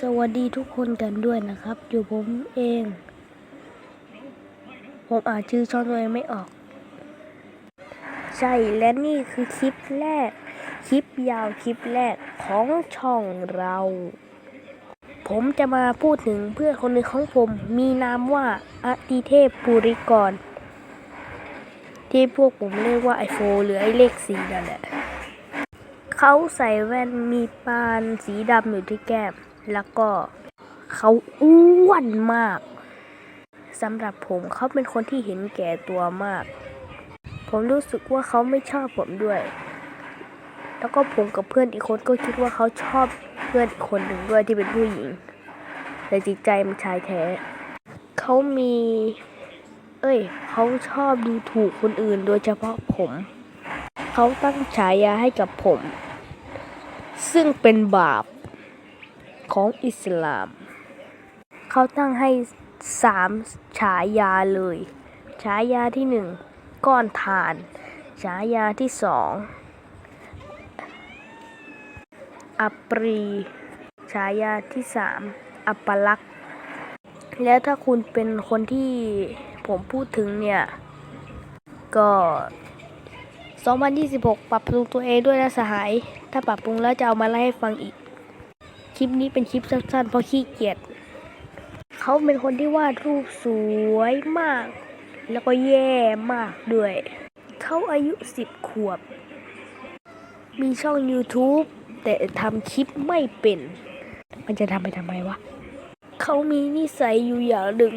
สวัสดีทุกคนกันด้วยนะครับ อยู่ผมเอง ผมอ่านชื่อช่องตัวเองไม่ออก ใช่และนี่คือคลิปแรก คลิปยาวคลิปแรกของช่องเรา ผมจะมาพูดถึงเพื่อนคนหนึ่งของผม มีนามว่าอติเทพปุริกร ที่พวกผมเรียกว่าไอโฟหรือไอเลขสีนั่นแหละเขาใส่แว่นมีปานสีดำอยู่ที่แก้ม แล้วก็เขาอ้วนมากสำหรับผมเขาเป็นคนที่เห็นแก่ตัวมาก ผมรู้สึกว่าเขาไม่ชอบผมด้วย แล้วก็ผมกับเพื่อนอีกคนก็คิดว่าเขาชอบเพื่อนอีกคนหนึ่งด้วยที่เป็นผู้หญิง แต่จิตใจมันชายแท้ เขามี เอ้ย เขาชอบดูถูกคนอื่นโดยเฉพาะผม เขาตั้งฉายาให้กับผม ซึ่งเป็นบาป ของอิสลาม เขาตั้งให้สามฉายาเลย ฉายาที่หนึ่งก้อนถ่าน ฉายาที่สองอัปรี ฉายาที่สามอัปลักษณ์แล้วถ้าคุณเป็นคนที่ผมพูดถึงเนี่ย ก็ 2026 ปรับปรุงตัวเองด้วยนะสหาย ถ้าปรับปรุงแล้วจะเอามาไล่ให้ฟังอีก คลิปนี้เป็นคลิปสั้นๆเพราะขี้เกียจเขาเป็นคนที่วาดรูปสวยมาก แล้วก็แย่มากด้วย เขาอายุ10ขวบ มีช่อง YouTube แต่ทำคลิปไม่เป็น มันจะทำไปทำไมวะ เขามีนิสัยอยู่อย่างหนึ่ง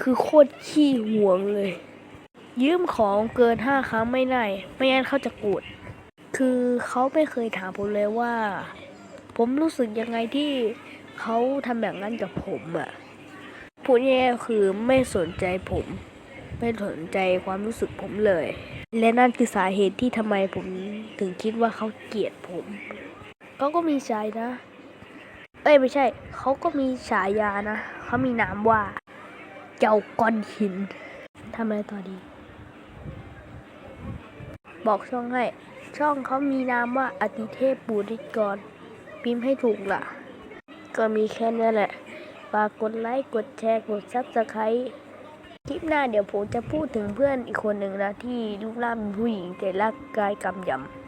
คือโคตรขี้ห่วงเลย ยืมของเกินห้าครั้งไม่ได้ ไม่งั้นเขาจะโกรธคือเขาไม่เคยถามผมเลยว่า ผมรู้สึกยังไงที่เขาทำแบบนั้นกับผมอะ่ะพูดง่ายๆคือไม่สนใจผม ไม่สนใจความรู้สึกผมเลย และนั่นคือสาเหตุที่ทำไมผมถึงคิดว่าเขาเกลียดผมเขาก็มีฉายนะ เอ้ยไม่ใช่ เขาก็มีฉายานะ เขามีนามว่า เจ้าก้อนหินทำอะไรต่อดี บอกช่องให้ ช่องเขามีนามว่าอติเทพบุริกร พิมพ์ให้ถูกล่ะ ก็มีแค่นี้แหละ ฝากกดไลค์ กดแชร์ กดซับสไครต์คลิปหน้าเดี๋ยวผมจะพูดถึงเพื่อนอีกคนหนึ่งนะ ที่รูปร่างเป็นผู้หญิงแต่ร่างกายกำยำ